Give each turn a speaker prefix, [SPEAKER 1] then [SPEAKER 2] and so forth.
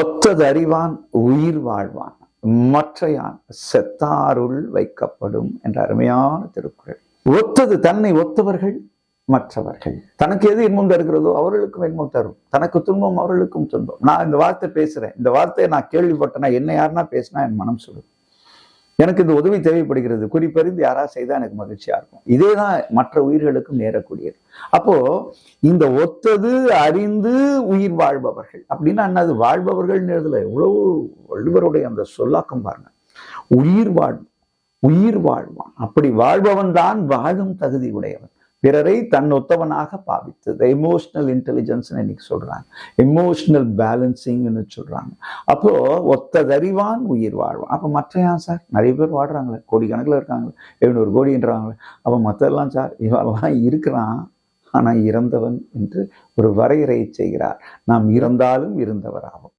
[SPEAKER 1] ஒத்ததறிவான் உயிர் வாழ்வான் மற்றையான் செத்தாருள் வைக்கப்படும் என்ற அருமையான திருக்குறள் ஒத்தது தன்னை ஒத்தவர்கள் மற்றவர்கள் தனக்கு எது இன்பம் தருகிறதோ அவர்களுக்கும் இன்பம் தரும் தனக்கு துன்பம் அவர்களுக்கும் துன்பம் நான் இந்த வார்த்தை பேசுறேன் இந்த வார்த்தையை நான் கேள்விப்பட்டேன்னா என்ன யாருன்னா பேசினா என் மனம் சொல்லும் எனக்கு இந்த உதவி தேவைப்படுகிறது குறிப்பறிந்து யாராவது செய்தால் எனக்கு மகிழ்ச்சியாக இருக்கும் இதே தான் மற்ற உயிர்களுக்கும் நேரக்கூடியது அப்போது இந்த ஒத்தது அறிந்து உயிர் வாழ்பவர்கள் அப்படின்னா என்னது வாழ்பவர்கள் எழுதல எவ்வளவு வள்ளுவருடைய அந்த சொல்லாக்கம் பாருங்க உயிர் வாழ் உயிர் வாழ்வான் அப்படி வாழ்பவன் தான் வாழும் தகுதி உடையவன் பிறரை தன் ஒத்தவனாக பாவித்தது எமோஷ்னல் இன்டெலிஜென்ஸ்னு இன்னைக்கு சொல்கிறாங்க எமோஷ்னல் பேலன்சிங்னு சொல்கிறாங்க அப்போது தறிவான் உயிர் வாழ்வான் அப்போ மற்ற சார் நிறைய பேர் வாடுறாங்களே கோடிக்கணக்கில் இருக்காங்களே எழுநூறு கோடின்றாங்களே அப்போ மற்றெல்லாம் சார் இவெல்லாம் இருக்கிறான் ஆனால் இறந்தவன் என்று ஒரு வரையறை செய்கிறார் நாம் இறந்தாலும் இருந்தவராகும்